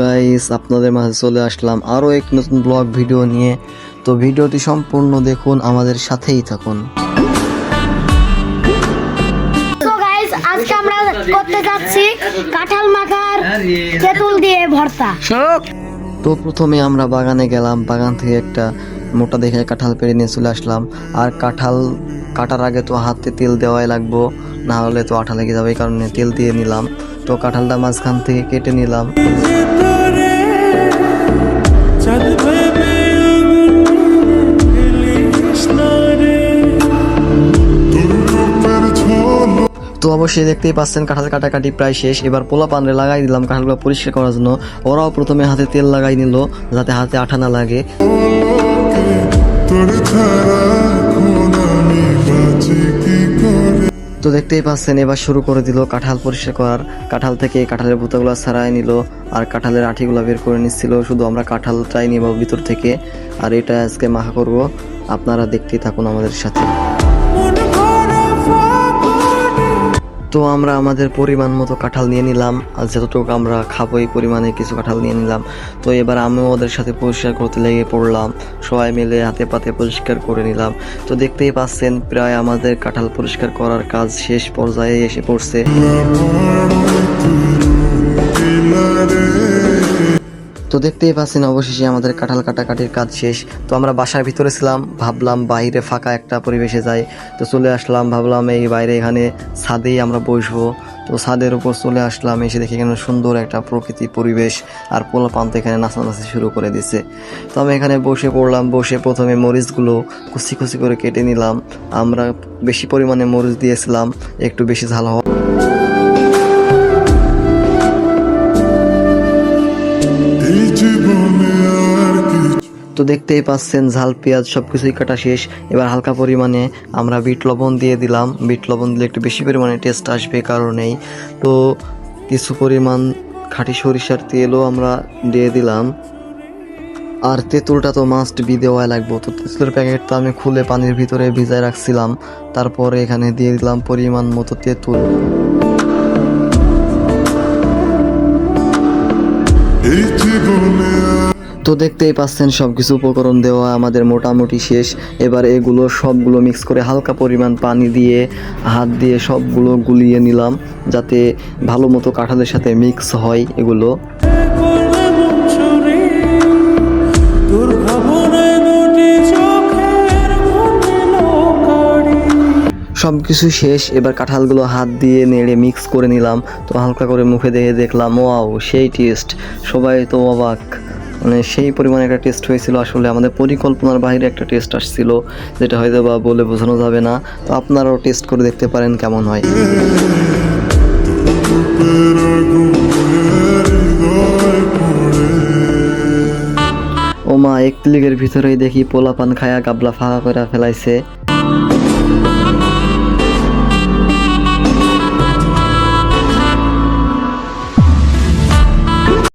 Guys আপনাদের মাঝে চলে আসলাম আরও এক নতুন ব্লগ ভিডিও নিয়ে। তো ভিডিওটি সম্পূর্ণ দেখুন আমাদের সাথেই থাকুন। তো আজকে আমরা করতে যাচ্ছি কাঁঠাল মাখার তেঁতুল দিয়ে ভর্তা। তো প্রথমে আমরা বাগানে গেলাম বাগান থেকে একটা মোটা দেখে কাঁঠাল পেড়ে নিয়ে চলে আসলাম। আর কাঁঠাল কাটার আগে তো হাতে তেল দেওয়াই লাগবো না হলে তো আঠা লেগে যাবে এই কারণে তেল দিয়ে নিলাম। তো কাঁঠালটা মাঝখান থেকে কেটে নিলাম। তো অবশ্যই দেখতেই পাচ্ছেন, কাঁঠাল কাটাকাটি প্রায় শেষ। এবার পোলা পানরে লাগাই দিলাম কাঁঠালগুলো পরিষ্কার করার জন্য। ওরাও প্রথমে হাতে তেল লাগাই নিল, যাতে হাতে আঠা না লাগে। তো দেখতেই পাচ্ছেন, এবার শুরু করে দিল কাঁঠাল পরিষ্কার করার। কাঁঠাল থেকে কাঁঠালের ভুতাগুলো ছাড়াই নিল আর কাঁঠালের আঠিগুলো বের করে নিচ্ছিল। শুধু আমরা কাঁঠালটাই নিব ভিতর থেকে। আর এটা আজকে মাখা করব। আপনারা দেখতেই থাকুন আমাদের সাথে। তো আমরা আমাদের পরিমাণ মতো কাঁঠাল নিয়ে নিলাম, আর যতটুকু আমরা খাব এই পরিমাণে কিছু কাঁঠাল নিয়ে নিলাম। তো এবার আমিও ওদের সাথে পরিষ্কার করতে লেগে পড়লাম। সবাই মিলে হাতে পাতে পরিষ্কার করে নিলাম। তো দেখতেই পাচ্ছেন, প্রায় আমাদের কাঁঠাল পরিষ্কার করার কাজ শেষ পর্যায়ে এসে পড়ছে। তো দেখতেই পাচ্ছেন অবশেষে আমাদের কাঁঠাল কাটাকাটির কাজ শেষ। তো আমরা বাসার ভিতরে ছিলাম, ভাবলাম বাইরে ফাঁকা একটা পরিবেশে যাই। তো চলে আসলাম, ভাবলাম এই বাইরে এখানে ছাদেই আমরা বসবো। তো ছাদের উপর চলে আসলাম, এসে দেখি এখানে সুন্দর একটা প্রকৃতি পরিবেশ আর পোলা পান্ত এখানে নাচানাচি শুরু করে দিছে তো আমি এখানে বসে পড়লাম, বসে প্রথমে মরিচগুলো কুচি কুচি করে কেটে নিলাম। আমরা বেশি পরিমাণে মরিচ দিয়েছিলাম, একটু বেশি ঝাল হওয়া তো দেখতেই পাচ্ছেন, ঝাল, পেঁয়াজ সব কিছুই কাটা শেষ। এবার হালকা পরিমাণে আমরা বিট লবণ দিয়ে দিলাম। বিট লবণ দিলে একটু বেশি পরিমাণে টেস্ট আসবে কারণেই। তো কিছু পরিমাণ খাঁটি সরিষার তেলও আমরা দিয়ে দিলাম। আর তেঁতুলটা তো মাস্ট বি দেওয়া লাগবো। তো তেঁতুলের প্যাকেটটা আমি খুলে পানির ভিতরে ভিজায় রাখছিলাম। তারপরে এখানে দিয়ে দিলাম পরিমাণ মতো তেঁতুল। এই জীবনে তো দেখতেই পাচ্ছেন সব কিছু উপকরণ দেওয়া আমাদের মোটামুটি শেষ। এবার এগুলো সবগুলো মিক্স করে হালকা পরিমাণ পানি দিয়ে, হাত দিয়ে সবগুলো গুলিয়ে নিলাম, যাতে ভালো মতো কাঁঠালের সাথে মিক্স হয় এগুলো। সব কিছু শেষ, এবার কাঁঠালগুলো হাত দিয়ে নেড়ে মিক্স করে নিলাম। তো হালকা করে মুখে দিয়ে দেখলাম, ওয়াও, সেই টেস্ট সবাই তো অবাক। মানে সেই পরিমাণে একটা টেস্ট হয়েছিল। আসলে আমাদের পরিকল্পনার বাইরে একটা টেস্ট আসছিল, যেটা হয়তো বা বলে বোঝানো যাবে না। তো আপনারাও টেস্ট করে দেখতে পারেন কেমন হয়। রূপের আগুনের হৃদয় পড়ে ও মা এক ক্লিকের ভিতরেই দেখি পোলাপান খায়া গাবলা ফাঁকা করে ফেলাইছে।